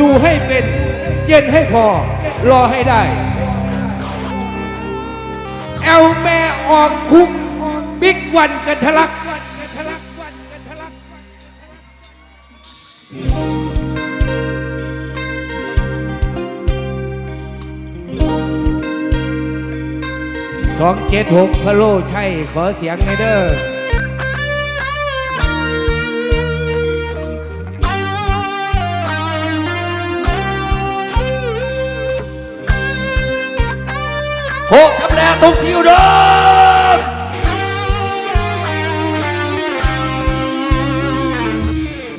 อยู่ให้เป็น เย็นให้พอ รอให้ได้ แอลแม่ออกคุกบิ๊กวันกันทะลักสองเจ็ดหกพะโลใช่ขอเสียงในเด้อ โคกสำแลตรงสีอุดม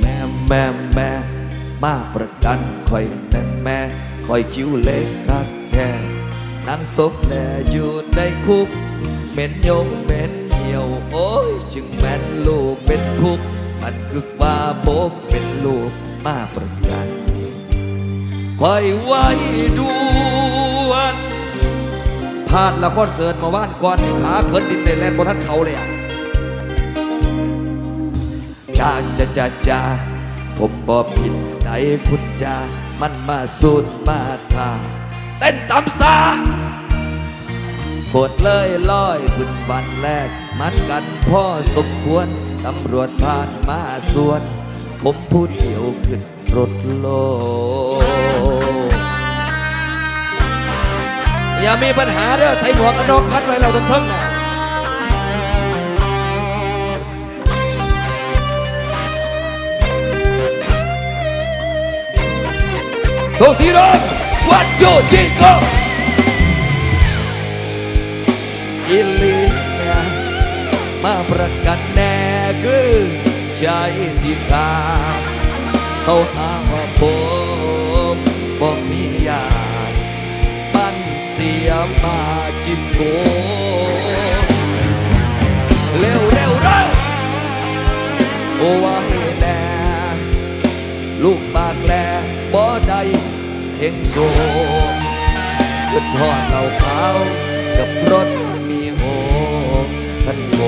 แม่แม่แม่มาประกันคอยแน่แม่คอยคิ้วเล็กคักแท้นางศพแลอยู่ในคุกเหม็นโยงเหม็นเหี่ยวโอ้ยจึงแม่นลูกเป็นทุกข์มันคือว่าผมเป็นลูกมาประกันคอยไว้ด่วน พลาดละครเสิร์ตมาว่านก่อนนี่ขาเขินดินในแลนด์บนท่านเขาเลยอะจากจะจะจะผมบอผิดไหนพุทธจามันมาสูดมาทาเต้นตำซาโคตรเลยลอยขึ้นวันแรก มันกันพ่อสมควร ตำรวจผ่านมาสวน ผมพูดเดี่ยวขึ้นรถโล อย่ามีปัญหาเด้อใส่หมวกกันน็อกพัดไว้เราทั้งทั้งนะโตสีดงวัดโจจิโกอิลีเนี่ยมาประกันแน่คือใจสิขาเขาหา สียมาจิบโกเร็วเร็วเร็วโอ้ว่าให้แน่ลูกปากแลบ่ได้เห็นโซขึ้นทอดเหล่าขาวกับรถมีโหทันโก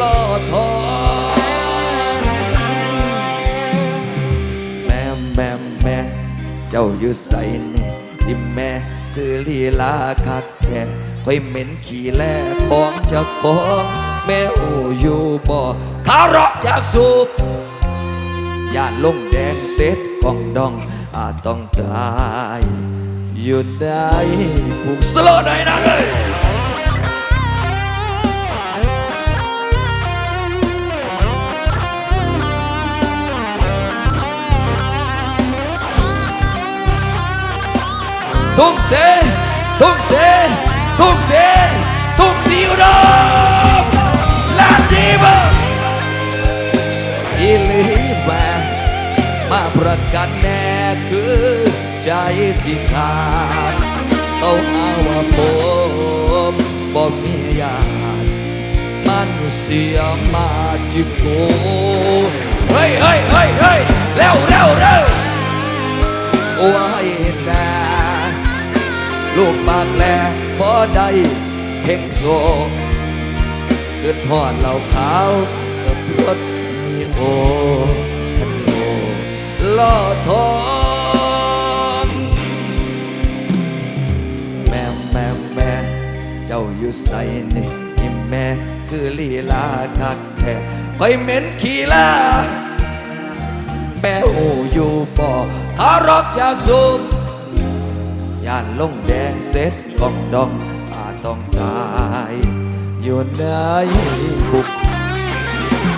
ล่อทอแม่แม่แม่เจ้าอยู่ใส่นี่ที่แม่ คือลีลาคักแก่คอยเหม็นขี้แล่ของเจะของแม่โออยู่บ่คารอกอยากสูบย่านลงแดงเซ็ตกองดองอาจต้องตายอยู่ได้ผูกสโลว์หน่อยนะเลย ทุ่งเสทุ่งเสทุ่งเสทุ่งสีอุดมลาดดีบอีลีแวมาประกันแน่คือใจสิขาดเขาหาว่าผมบ่มีญาติมันเสียมาจิบโกเฮ้ยเฮ้ยเฮ้ยเฮ้ยเร็วเร็วเร็วโอ้ยนา ลูกปากแลพอได้เพ่งโซเกิดพอดเหล่าขาวกับรถมีโอทันโอล่อทองแม่แม่แม่เจ้าอยู่ใส่นี่ยแม่คือลีลาคักแท้คอยเหม็นขี้ลาแม่โออยู่ป่อคารอกอยากสูบ ย่านลงแดงเสร็จกองดองอาต้องตาย อยู่ในคุก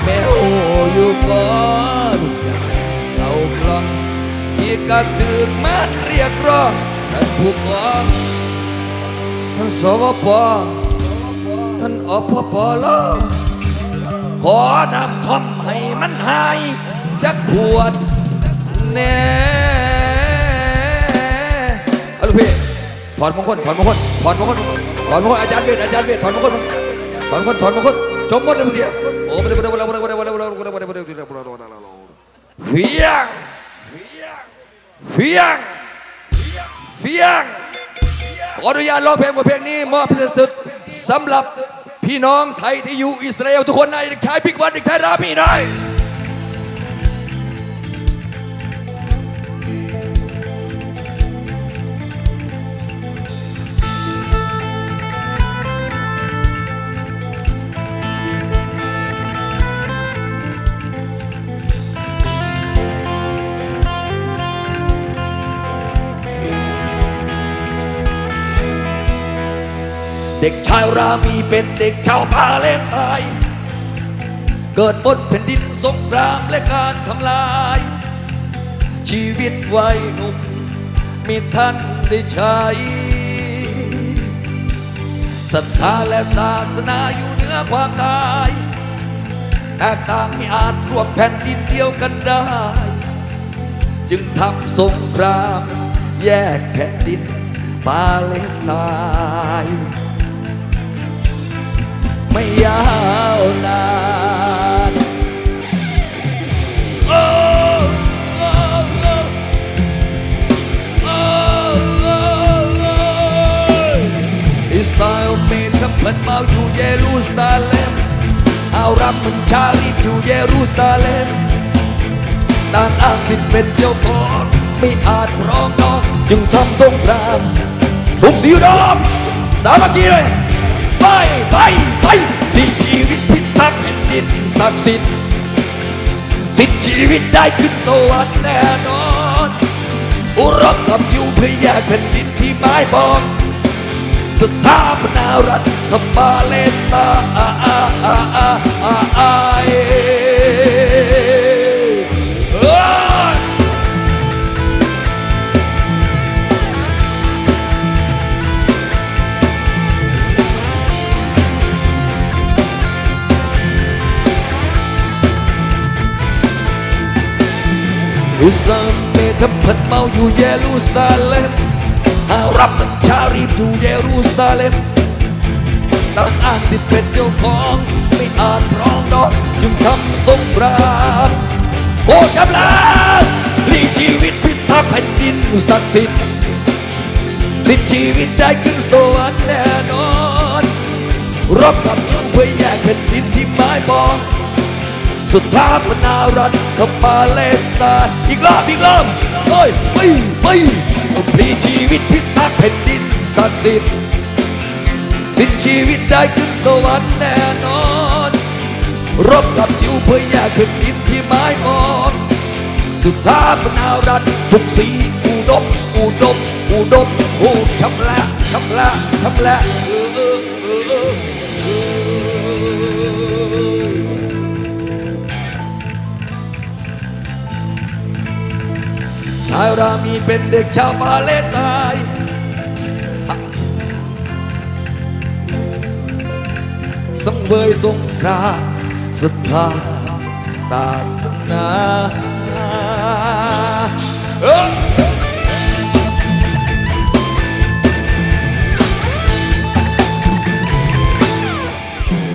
แม่โออยู่ก่อนอยากเอากล้องที่กระตือกมาเรียกร้องท่านผู้กองท่านสวปท่านอพปลขอนำทอมให้มันหายจากขวดแน่ ถอนมงคลถอนมงคลถอนมงคลถอนมงคลอาจารย์เวทอาจารย์เวทถอนมงคลถอนมงคลถอนมงคลจมมดเลยมึงเสียโอ้ไม่ได้ไม่ได้ไม่ได้ไม่ได้ไม่ได้ไม่ได้ไม่ได้ไม่ได้ไม่ได้ไม่ได้ไม่ได้เฟียงเฟียงเฟียงขออนุญาตร้องเพลงบทเพลงนี้มอบพิเศษสุดสำหรับพี่น้องไทยที่อยู่อิสราเอลทุกคนในเด็กชายพิกวันเด็กชายรามีหน่อย เด็กชายรามีเป็นเด็กชาวปาเลสไตน์เกิดบนแผ่นดินสงครามและการทำลาย ชีวิตวัยหนุ่มมีท่านได้ใช้ศรัทธาและศาสนาอยู่เหนือความตายแตกต่างไม่อาจรวมแผ่นดินเดียวกันได้ จึงทำสงคราม แยกแผ่นดินปาเลสไตน์ ไม่ยาวนานโอ้โอ้โอ้โอ้โอ้โอ้อิสราเอลเมทกับเพื่อนเมาอยู่เยรูซาเล็มอารับมันชาลิตอยู่เยรูซาเล็มด้านอาสิเป็นเจ้าของไม่อาจร้องน้องจึงทำสงครามทุกสีดอมสามัคคีเลย ไปไปไปนี่ชีวิตพิทักษ์แผ่นดินศักดิ์สิทธิ์สิทธิ์ชีวิตได้ขึ้นสวรรค์แน่นอนอุรบกับอยู่เพื่อแยกแผ่นดินที่ไม้บอกสถาปนารัฐธบาเลนตาอาอาอาอา อุสามเมทำผัดเมาอยู่เยรูซาเล็มหารับบัญชารีบอยู่เยรูซาเล็มตั้งอ้างสิเป็นเจ้าของไม่อาจร้องดอกจึงทำสงครามโอ้ชำลาลีชีวิตพิทักษ์แผ่นดินศักดิ์สิทธิ์สิทธิชีวิตได้ขึ้นสวรรค์แน่นอนรบกับยุงเพื่อแยกแผ่นดินที่ไม้บอง สุดท้าปนารัฐกับปาเลสไตน์อีกรอบอีกรอบเฮ้ยไปไปพลีชีวิตพิทักษ์แผ่นดินศักดิ์สิทธิ์สิ้นชีวิตได้ขึ้นสวรรค์แน่นอน รบกับอยู่เพื่อแยกแผ่นดินที่ไม้มองสุดท้าปนารัฐทุกสีอุดมอุดมอุดมโอ้ชำละชำละชำละ มีเป็นเด็กชาวปาเลสไตน์สังเวยสงครามศรัทธาศาสนา